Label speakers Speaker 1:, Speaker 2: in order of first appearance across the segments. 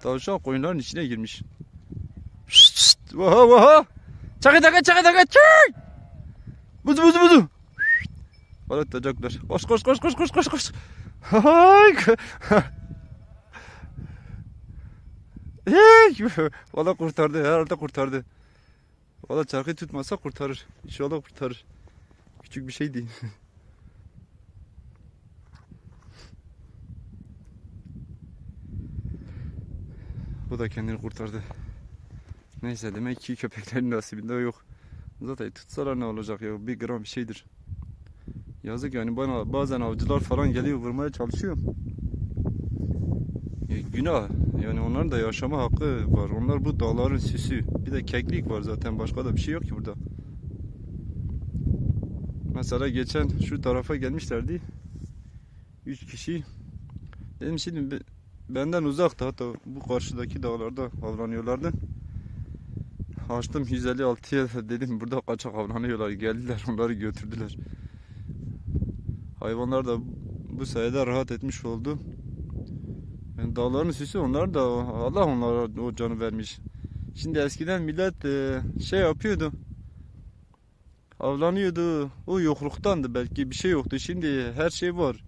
Speaker 1: Tavşan koyunların içine girmiş. Şşt şşt. Vaha vaha. Çakı çakı çakı çakı çak. Buzu buzu buzu. Bana tutacaklar. Koş koş koş koş koş koş koş. Hay. Hey. Valla kurtardı. Herhalde kurtardı. Valla çarkı tutmasa kurtarır. İnşallah kurtarır. Küçük bir şey değil. Bu da kendini kurtardı. Neyse demek ki köpeklerin nasibinde yok. Zaten tutsalar ne olacak ya bir gram bir şeydir. Yazık yani bana bazen avcılar falan geliyor vurmaya çalışıyor. E, günah yani onların da yaşama hakkı var. Onlar bu dağların süsü. Bir de keklik var zaten başka da bir şey yok ki burada. Mesela geçen şu tarafa gelmişlerdi. Üç kişi. Dedim şimdi benden uzakta hatta bu karşıdaki dağlarda avlanıyorlardı. Açtım 156'ya da dedim burada kaçak avlanıyorlar. Geldiler onları götürdüler. Hayvanlar da bu sayede rahat etmiş oldu. Yani dağların süsü onlar da Allah onlara o canı vermiş. Şimdi eskiden millet e, şey yapıyordu. Avlanıyordu. O yokluktandı belki bir şey yoktu. Şimdi her şey var.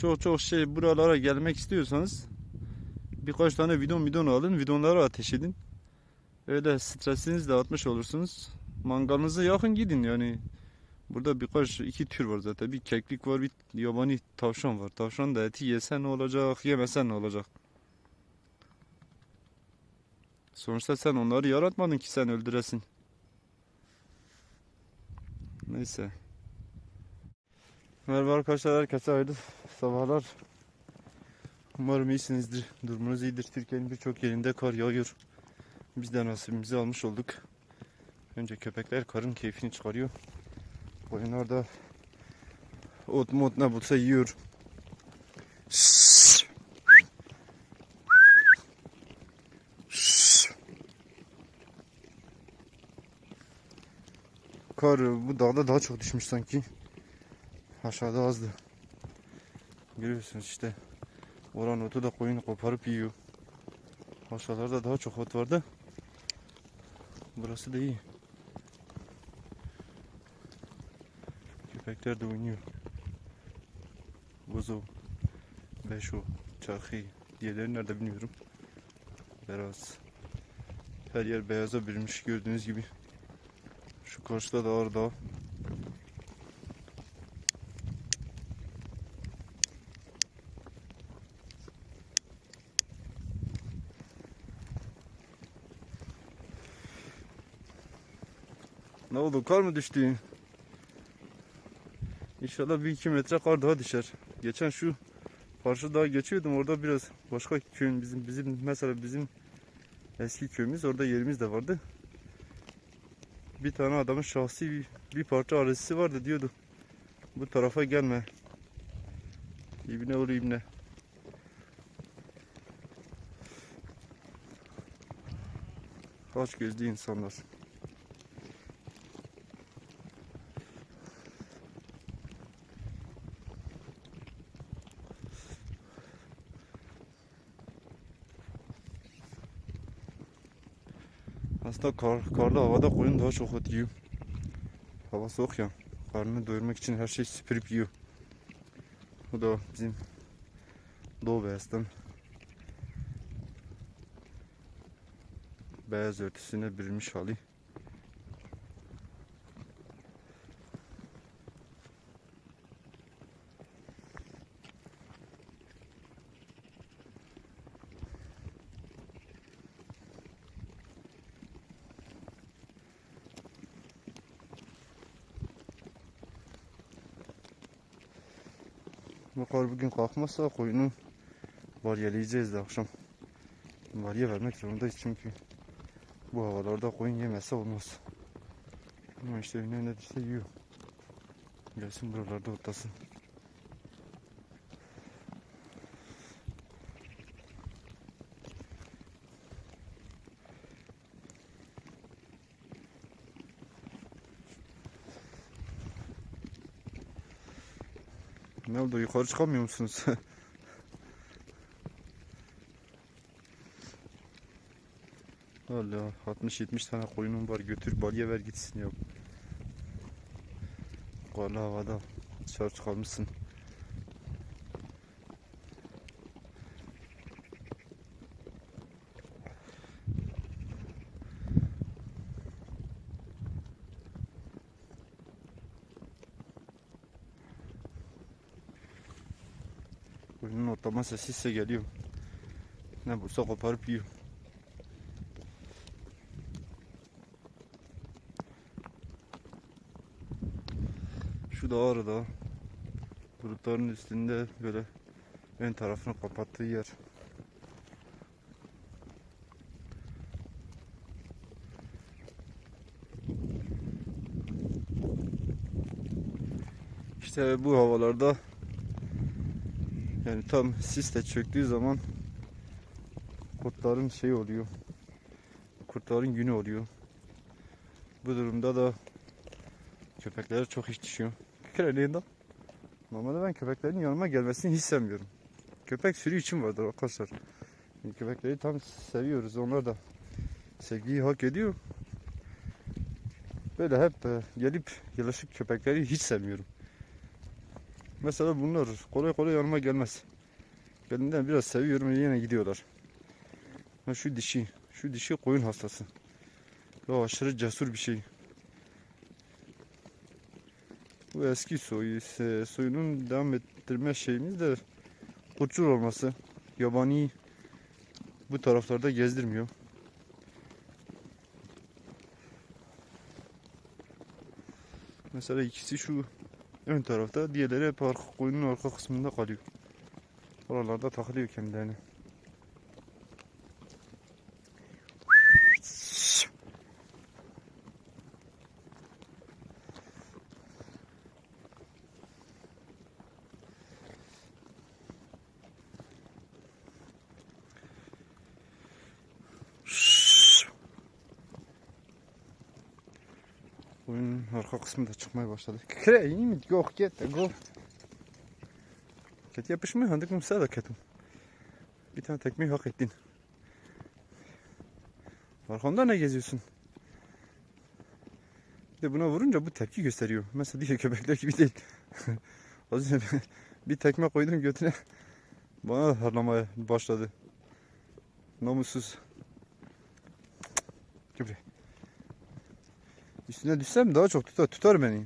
Speaker 1: Çok çok şey buralara gelmek istiyorsanız birkaç tane bidon bidon alın. Bidonları ateş edin. Öyle stresinizi de atmış olursunuz. Mangalınızı yakın gidin yani. Burada birkaç iki tür var zaten. Bir keklik var, bir yabani tavşan var. Tavşan da eti yesen ne olacak, yemesen ne olacak? Sonuçta sen onları yaratmadın ki sen öldüresin. Neyse. Merhaba arkadaşlar, herkese hayırlı sabahlar. Umarım iyisinizdir. Durumunuz iyidir. Türkiye'nin birçok yerinde kar yağıyor. Biz de nasibimizi almış olduk. Önce köpekler karın keyfini çıkarıyor. Koyunlar da ot mot ne bulsa yiyor. Kar bu dağda daha çok düşmüş sanki. Aşağıda azdı. Görüyorsunuz işte. Oran otu da koyun koparıp yiyor. Aşağılarda daha çok ot vardı. Burası da iyi. Köpekler de oynuyor. Bozo, Beşo, Çakı, diğerleri nerede bilmiyorum. Beyaz. Her yer beyaza bürünmüş gördüğünüz gibi. Şu karşıda da var oldu kar mı düştü? İnşallah bir iki metre kar daha düşer. Geçen şu karşı dağa geçiyordum orada biraz başka köyün bizim bizim mesela bizim eski köyümüz orada yerimiz de vardı. Bir tane adamın şahsi bir, bir parça arazisi vardı diyordu. Bu tarafa gelme. İbne oğlu ibne. Aç gözlü insanlar. Aslında kar, karlı havada koyun daha çok ot yiyor. Hava soğuk ya. Karnını doyurmak için her şey süpürüp yiyor. Bu da bizim Doğu Beyaz'dan beyaz örtüsüne bürünmüş hali. Bu kar bugün kalkmazsa koyunu varyeleyeceğiz de akşam. Varye vermek zorundayız çünkü bu havalarda koyun yemezse olmaz. Ama işte önüne ne düşse yiyor. Gelsin buralarda otlasın. oldu? Yukarı çıkamıyor musunuz? Allah 60-70 tane koyunum var. Götür balya ver gitsin ya. Karlı havada dışarı çıkarmışsın. Sesi ise geliyor. Ne bulsa koparıp yiyor. Şu da Ağrı Dağı. Bulutların üstünde böyle ön tarafını kapattığı yer. İşte bu havalarda yani tam sis de çöktüğü zaman kurtların şey oluyor. Kurtların günü oluyor. Bu durumda da köpekler çok iş düşüyor. Kraliye'de Normalde ben köpeklerin yanıma gelmesini hiç sevmiyorum. Köpek sürü için vardır arkadaşlar. Yani köpekleri tam seviyoruz. Onlar da sevgiyi hak ediyor. Böyle hep e, gelip yılışık köpekleri hiç sevmiyorum. Mesela bunlar kolay kolay yanıma gelmez. Benden biraz seviyorum yine gidiyorlar. Ha şu dişi, şu dişi koyun hastası. Ya aşırı cesur bir şey. Bu eski soyu, soyunun devam ettirme şeyimiz de kurtçul olması. Yabani bu taraflarda gezdirmiyor. Mesela ikisi şu ön tarafta, diğerleri hep arka, koyunun arka kısmında kalıyor. Oralarda takılıyor kendilerini. Oyunun arka kısmı da çıkmaya başladı. Kre iyi mi? Yok git go. Ket yapışmıyor. Handık mı da ketum. Bir tane tekmeyi hak ettin. Arkamda ne geziyorsun? Bir de buna vurunca bu tepki gösteriyor. Mesela diğer köpekler gibi değil. Az önce bir- tekme koydum götüne. Bana harlamaya başladı. Namussuz. Köpek. Üstüne düşsem daha çok tutar, tutar beni.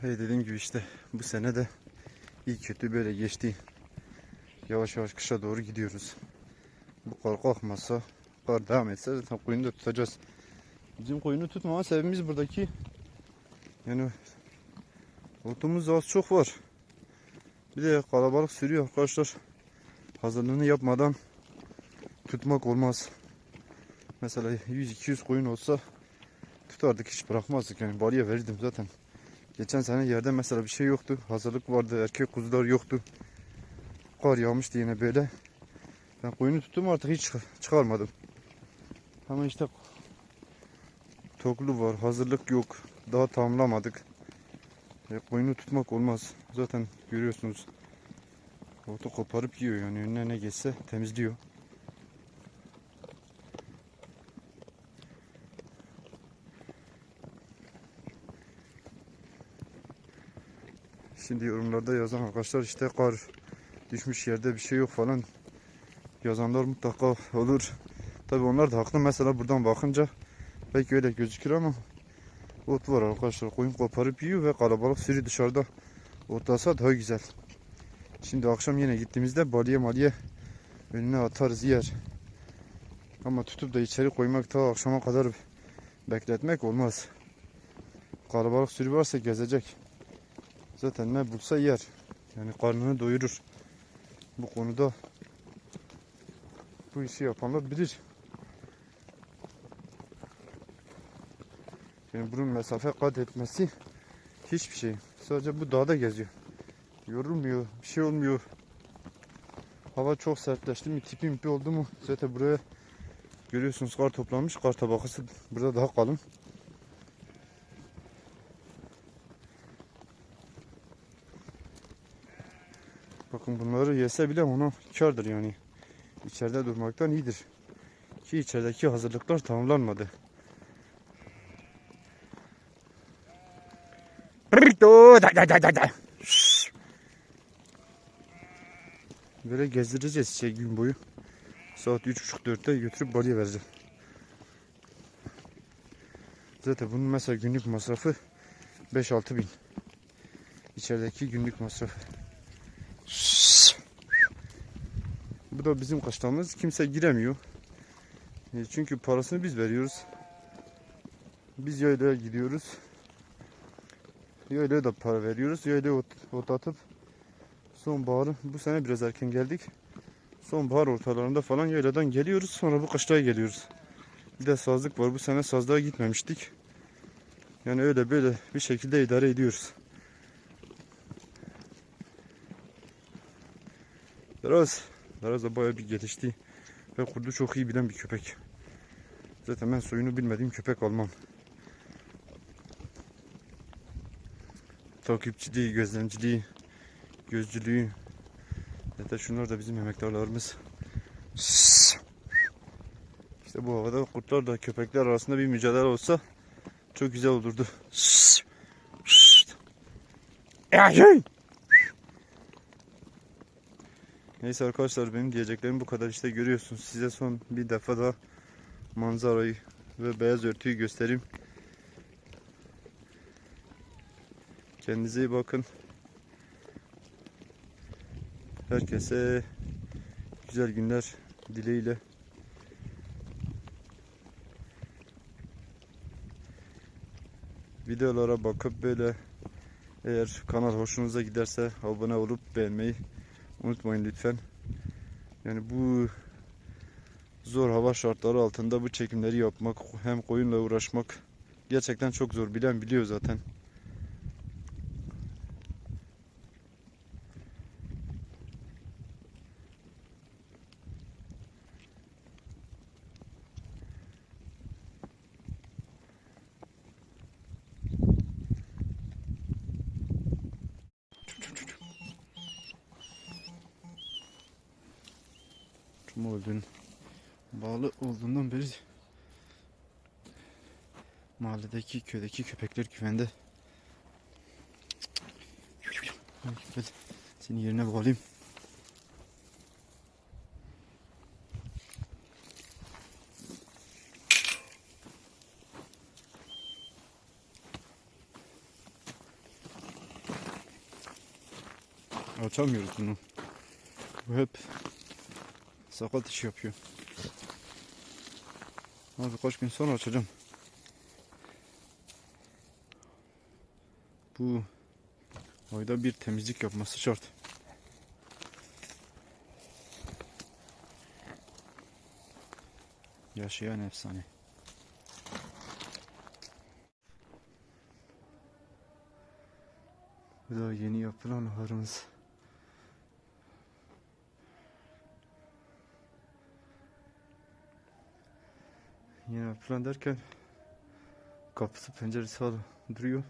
Speaker 1: Hey dediğim gibi işte bu sene de iyi kötü böyle geçti. Yavaş yavaş kışa doğru gidiyoruz. Bu kar kalkmazsa, kar devam etse zaten koyunu da tutacağız. Bizim koyunu tutmama sebebimiz buradaki yani otumuz az çok var. Bir de kalabalık sürüyor arkadaşlar hazırlığını yapmadan tutmak olmaz. Mesela 100-200 koyun olsa tutardık hiç bırakmazdık yani balya verirdim zaten. Geçen sene yerde mesela bir şey yoktu. Hazırlık vardı. Erkek kuzular yoktu. Kar yağmıştı yine böyle. Ben koyunu tuttum artık hiç çıkarmadım. Ama işte toklu var. Hazırlık yok. Daha tamamlamadık. E, koyunu tutmak olmaz. Zaten görüyorsunuz. Otu koparıp yiyor yani önüne ne geçse temizliyor. Şimdi yorumlarda yazan arkadaşlar işte kar düşmüş yerde bir şey yok falan yazanlar mutlaka olur. Tabi onlar da haklı mesela buradan bakınca belki öyle gözükür ama ot var arkadaşlar koyun koparıp yiyor ve kalabalık sürü dışarıda otlasa daha güzel. Şimdi akşam yine gittiğimizde balya maliye önüne atarız yer. Ama tutup da içeri koymak ta akşama kadar bekletmek olmaz. Kalabalık sürü varsa gezecek. Zaten ne bulsa yer. Yani karnını doyurur. Bu konuda bu işi yapanlar bilir. Yani bunun mesafe kat etmesi hiçbir şey. Sadece bu dağda geziyor. Yorulmuyor, bir şey olmuyor. Hava çok sertleşti mi, tipi mipi oldu mu? Zaten buraya görüyorsunuz kar toplanmış. Kar tabakası burada daha kalın. Bakın bunları yese bile ona kardır yani. İçeride durmaktan iyidir. Ki içerideki hazırlıklar tamamlanmadı. Böyle gezdireceğiz şey gün boyu. Saat 3.30-4'te götürüp balıya vereceğim. Zaten bunun mesela günlük masrafı 5-6 bin. İçerideki günlük masrafı. Bu da bizim kaçtağımız. Kimse giremiyor. E, Çünkü parasını biz veriyoruz. Biz yaylaya gidiyoruz. Yaylaya da para veriyoruz. Yaylaya ot, ot atıp sonbaharı bu sene biraz erken geldik. Sonbahar ortalarında falan yayladan geliyoruz. Sonra bu kışlaya geliyoruz. Bir de sazlık var. Bu sene sazlığa gitmemiştik. Yani öyle böyle bir şekilde idare ediyoruz. Biraz, biraz da bayağı bir gelişti. Ve kurdu çok iyi bilen bir köpek. Zaten ben soyunu bilmediğim köpek almam. Takipçiliği, gözlemciliği, gözcülüğü. Zaten şunlar da bizim emektarlarımız. İşte bu havada kurtlarla köpekler arasında bir mücadele olsa çok güzel olurdu. Neyse arkadaşlar benim diyeceklerim bu kadar işte görüyorsunuz. Size son bir defa da manzarayı ve beyaz örtüyü göstereyim. Kendinize iyi bakın. Herkese güzel günler dileğiyle. Videolara bakıp böyle eğer kanal hoşunuza giderse abone olup beğenmeyi unutmayın lütfen. Yani bu zor hava şartları altında bu çekimleri yapmak hem koyunla uğraşmak gerçekten çok zor. Bilen biliyor zaten. Kim olduğunu bağlı olduğundan beri mahalledeki köydeki köpekler güvende. Gel seni yerine bağlayayım. Açamıyoruz bunu. Bu hep sakat iş yapıyor. Ama birkaç gün sonra açacağım. Bu ayda bir temizlik yapması şart. Yaşayan efsane. Bu da yeni yapılan ahırımız. Yeni yapılan derken kapısı penceresi hala duruyor.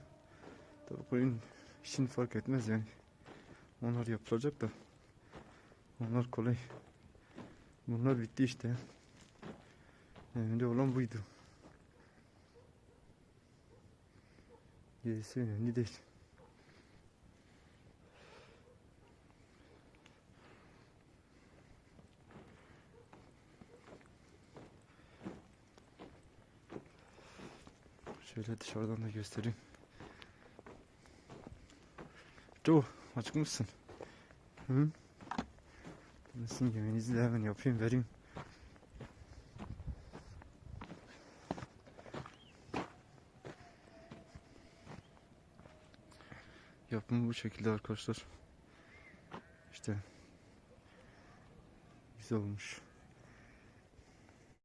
Speaker 1: Tabii koyun işini fark etmez yani. Onlar yapılacak da. Onlar kolay. Bunlar bitti işte. Önemli olan buydu. Gerisi önemli değil. Şöyle dışarıdan da göstereyim. Joe acıkmışsın. Hı? Nasıl yemeğinizi de hemen yapayım vereyim. Yapımı bu şekilde arkadaşlar. İşte güzel olmuş.